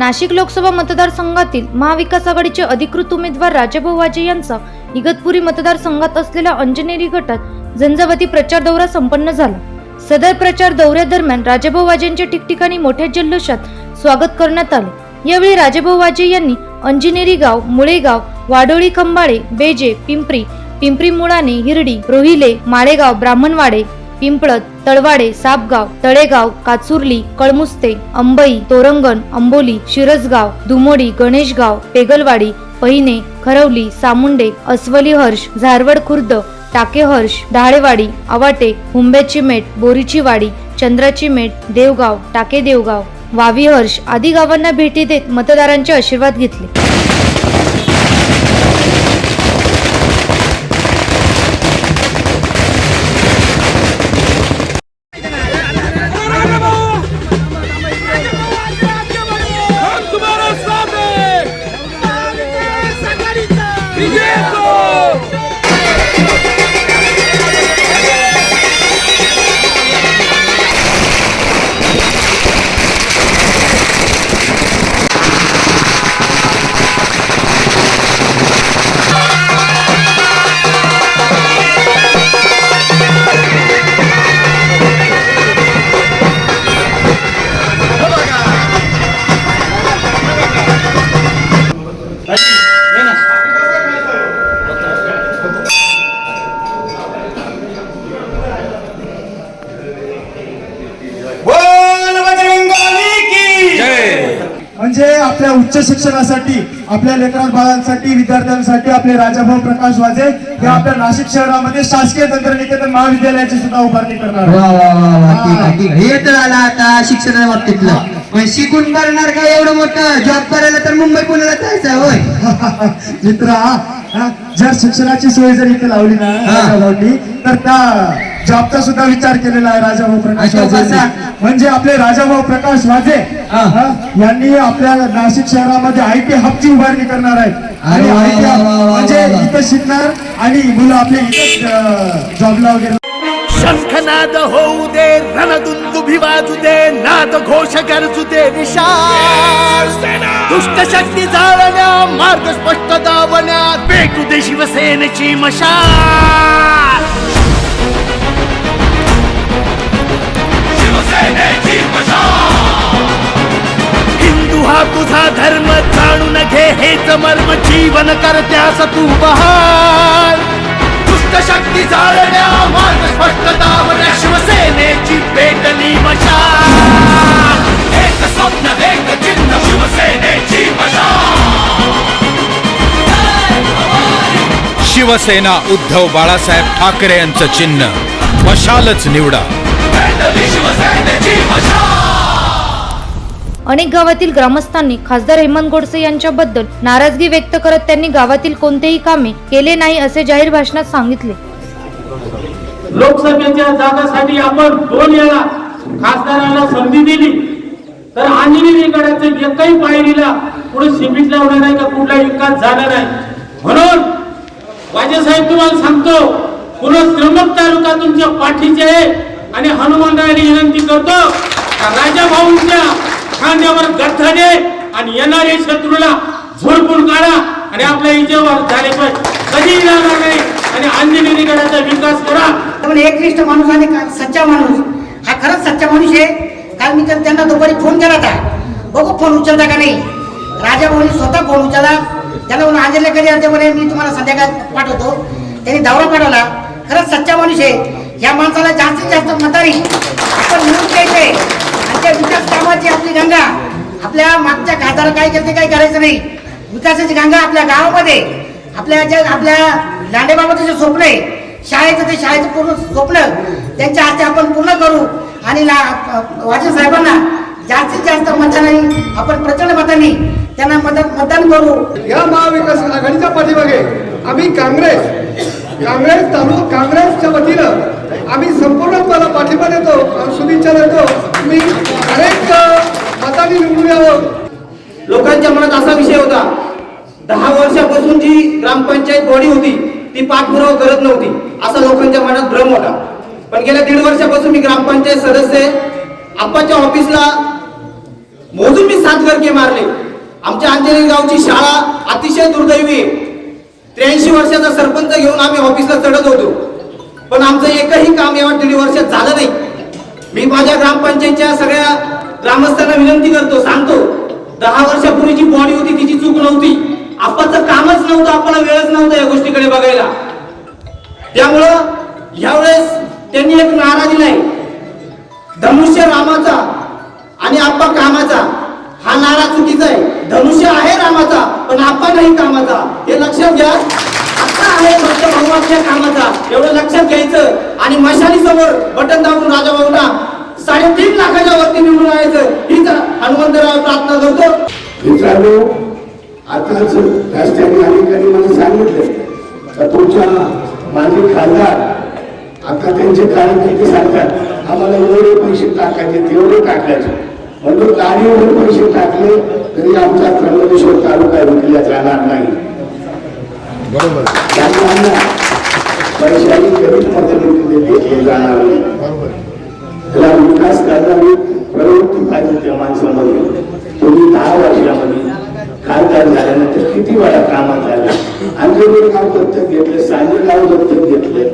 नाशिक लोकसभा मतदारसंघातील महाविकास आघाडीचे अधिकृत उमेदवार राजाभाऊ वाजे यांचा इगतपुरी मतदारसंघात असलेल्या अंजनेरी गटात झंझावती प्रचार दौरा संपन्न झाला. सदर प्रचार दौऱ्यादरम्यान राजाभाऊ वाजेंचे ठिकठिकाणी मोठ्या जल्लोषात स्वागत करण्यात आले. यावेळी राजाभाऊ वाजे यांनी अंजनेरी गाव मुळेगाव वाडोळी खंबाळे बेजे पिंपरी पिंपरी मुळाणे हिरडी रोहिले माळेगाव ब्राह्मणवाडे पिंपळत तळवाडे सापगाव तळेगाव काचुर्ली कळमुस्ते अंबई तोरंगण अंबोली शिरसगाव दुमोडी गणेशगाव पेगलवाडी पहिने खरवली सामुंडे अस्वली हर्ष झारवड खुर्द टाकेहर्ष ढाळेवाडी आवाटे हुंब्याची मेट बोरीची वाडी चंद्राची मेट देवगाव टाके देवगाव वावी हर्ष आदी गावांना भेटी देत मतदारांचे आशीर्वाद घेतले. म्हणजे आपल्या उच्च शिक्षणासाठी आपल्या लेकरां बाळांसाठी विद्यार्थ्यांसाठी आपले राजाभाऊ प्रकाश वाजे हे आपल्या नाशिक शहरामध्ये शासकीय तंत्रनिकेतन महाविद्यालयाची सुद्धा उभारणी करणार हे. तर आला आता शिक्षणा बाबतीतलं. शिकून करणार काय एवढं मोठं? जॉब करायला तर मुंबई पुण्याला जायचं होय. मित्रा जर शिक्षणाची सोय जर इथे लावली ना राजाभाऊंनी तर त्या जॉबचा सुद्धा विचार केलेला आहे राजाभाऊ प्रकाश वाजे? म्हणजे आपले राजाभाऊ प्रकाश वाजे यांनी आपल्या नाशिक शहरामध्ये आय टी हबची उभारणी करणार आहेत. आणि आय टी म्हणजे. इथं शिकणार आणि मुलं आपले इथं जॉबला वगैरे शंखनाद होऊ दे रणदुंदुभी वाजू दे नाद घोष गरजू दे विशाल. दुष्ट शक्ती जाळण्या मार्ग स्पष्ट दावण्या पेटू दे शिवसेनेची मशाल. शिवसेनेची हिंदू हा तुझा धर्म जाणून घे हेच मर्म जीवन करत्यास तू बहार दुष्ट शक्ती जाळण्या मार्ग स्पष्ट दावण्या शिवसेनेची पेटली मशाल. एक स्वप्न एक चिन्ह शिवसेनेची मशाल. शिवसेना उद्धव बाळासाहेब ठाकरे यांचं चिन्ह. मशालच निवडा. अनेक गावातील ग्रामस्थांनी खासदार हेमंत गोडसे यांच्याबद्दल नाराजगी व्यक्त करत त्यांनी गावातील कोणतेही कामे केले नाही असे जाहीर भाषणात सांगितले. लोकसभेच्या जागासाठी आपण दोन वेळा खासदारांना संधी दिली. तर अंजनेरी गडाचं एकही पायरीला पुढे सिमेंट लावणार नाही का कुठला विकास झाला नाही. म्हणून वाजेसाहेब तुम्हाला सांगतो पुन्हा त्र्यंबक तालुका तुमच्या पाठीचे आहे आणि हनुमानरायाने विनंती करतो राजा भाऊंच्या खांद्यावर गठ्ठा दे आणि येणारे शत्रूला झोडपून काढा आणि आपल्या इजेवर झाले पाहिजे कधीही जाणार नाही आणि अंजली गडाचा विकास करा. पण एकनिष्ठ माणूस आणि का- सच्चा माणूस. हा खरंच सच्चा माणूस आहे. काल मी तर त्यांना दुपारी फोन केला होता. बघू फोन उचलता का नाही. राजा भाऊनी स्वतः फोन उचलला. त्याला म्हणून आजले कधी आणते म्हणे? मी तुम्हाला संध्याकाळ पाठवतो. त्यांनी दौरा पाठवला. खरंच सच्चा माणूस आहे. या माणसाला जास्तीत जास्त मतारी आपण मिळून द्यायचंय आणि त्या विकास कामाची आपली गंगा. आपल्या मागच्या खासदार काय करते काय करायचं नाही. विकासाची गंगा आपल्या गावामध्ये. आपल्या ज्या आपल्या लांडेबाबाचं जे स्वप्न आहे शाळेचं ते शाळेचं पूर्ण स्वप्न त्यांच्या हस्ते आपण पूर्ण करू. आणि वाजे साहेबांना जास्तीत जास्त मतांनी आपण प्रचंड मतांनी त्यांना मदत मतदान करू. या महाविकास आघाडीच्या पाठीमागे आम्ही काँग्रेस काँग्रेस तालुका काँग्रेसच्या वतीनं आम्ही संपूर्ण तुम्हाला पाठिंबा देतो शुभेच्छा देतो. तुम्ही अनेक मतांनी निवडून यावं. लोकांच्या मनात असा विषय होता दहा वर्षापासून जी ग्रामपंचायत बॉडी होती ती पाठपुरावा करत नव्हती असा लोकांच्या मनात भ्रम होता. पण गेल्या दीड वर्षापासून मी ग्रामपंचायत सदस्य आहे. आप्पाच्या ऑफिसला मोजून मी सात गरके मारले. आमच्या अंजनेरी गावची शाळा अतिशय दुर्दैवी आहे. त्र्याऐंशी वर्षाचा सरपंच घेऊन आम्ही ऑफिसला चढत होतो. पण आमचं एकही काम या दीड वर्षात झालं नाही. मी माझ्या ग्रामपंचायतच्या सगळ्या ग्रामस्थांना विनंती करतो सांगतो दहा वर्षापूर्वी जी बॉडी होती तिची चूक नव्हती. आपणचं कामच नव्हतं आपल्याला वेळच नव्हता या गोष्टीकडे बघायला. त्यामुळं यावेळेस त्यांनी एक नारा दिलाय धनुष्य रामाचा आणि आप्पा कामाचा हा नारा चुकीचा आहे. धनुष्य आहे रामाचा पण आपण नाही कामाचा. हे लक्षात घ्या. आता आहे फक्त भगवानच्या कामाचा. एवढं लक्षात घ्यायचं. आणि मशाली समोर बटन दाबून राजा भाऊना साडेतीन लाखाच्या वरती निवडून यायचं हीच हनुमंतराव प्रार्थना करतो. मित्रांनो आताच राष्ट्रीय अधिकारी मला सांगितलं तर तुमच्या माजी खासदार आता त्यांचे कार्यकर्ते सांगतात आम्हाला एवढे पैसे टाकायचे तेवढे टाकायचे. म्हणून गाडीवर पैसे टाकले तरी आमचा त्र्यंबकेश्वर तालुका विकला जाणार नाही. बरोबर. पैशाची कमीत मदत घेतली जाणार नाही. त्याला विकास करणारी प्रवृत्ती पाहिजे त्या माणसामध्ये. तुम्ही दहा वर्षामध्ये खासदार झाल्यानंतर किती वेळा कामात आले? अंजनेरी गाव दत्तक घेतले सांगली गाव दत्तक घेतले.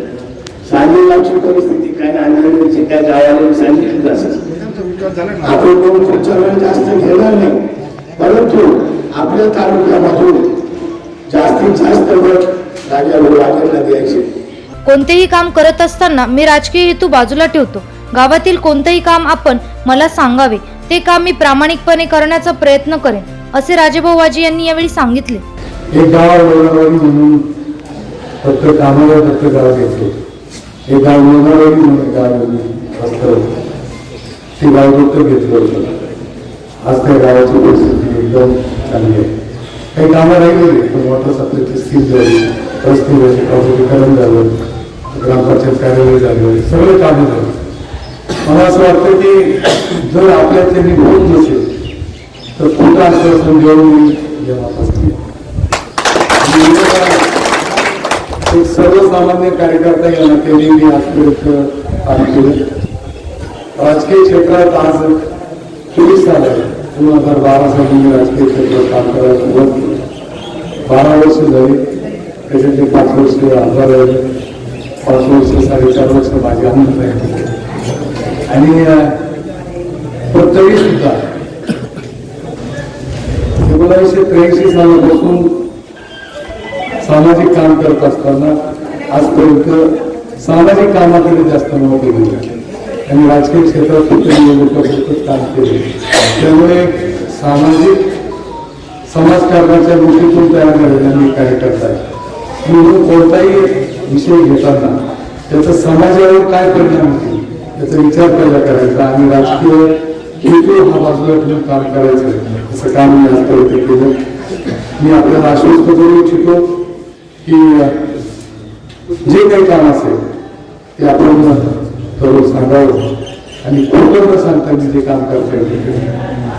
सांगली गावची परिस्थिती काय अंजनेरीची काय गावाला सांगितली असेल आपण कोण वेळी जास्त घेणार नाही. परंतु आपल्या तालुक्यामधून जास्तीत जास्त मत राजा राजांना द्यायचे. कोणतेही काम करत असताना मी राजकीय हेतू बाजूला ठेवतो. गावातील कोणतेही काम आपण मला सांगावे. ते काम मी प्रामाणिकपणे करण्याचा प्रयत्न करेन असे राजेभाऊ वाजी यांनी यावेळी सांगितले. एक गाव म्हणून फक्त कामाला फक्त गाव घेतलं हे गाव लोणावळी म्हणून गाव असतं ते गाव दत्तक घेतलं होतं. आज त्या गावाची परिस्थिती एकदम चांगली आहे. काही कामं राहिलेली पण वॉटर सप्लायची स्कीम झाली. रस्ते झाले खाजगीकरण झालं. ग्रामपंचायत कार्यालय झालं. सगळे कामं झाली. मला असं वाटतं की जर आपल्यातले होत नसेल तर खोटं आश्वासन देऊन मी जेव्हा हे सर्वसामान्य कार्यकर्ता या नात्याने मी आजपर्यंत काम केलं राजकीय क्षेत्रात आज चोवीस साल आहे दोन हजार बारा साली मी राजकीय क्षेत्रात काम करायला सुरुवात केली. बारा वर्ष झाली. त्याच्यातले पाच वर्ष आमदार आहे पाच वर्ष साडेचार वर्ष माझे आनंद आहे आणि पण तरी सुद्धा एकोणावीसशे त्र्याऐंशी सालापासून सामाजिक काम करत असताना आजपर्यंत सामाजिक कामाकडे जास्त महत्त्व दिलं आणि राजकीय क्षेत्रात फक्त काम केले. त्यामुळे सामाजिक समाजकारणाच्या दृष्टीतून तयार झालेला मी कार्यकर्ता आहे म्हणून कोणताही विषय घेताना त्याचा समाजावर काय परिणाम होतील त्याचा विचार पहिला करायचा आणि राजकीय हेतू हा बाजूला ठेवून काम करायचं. असं काम मी आजपर्यंत केलं. मी आपल्याला आश्वस्त करू इच्छितो. की जे काही काम असेल ते आपण करून सांगावं. आणि खोटं न सांगता मी जे काम करता येईल ते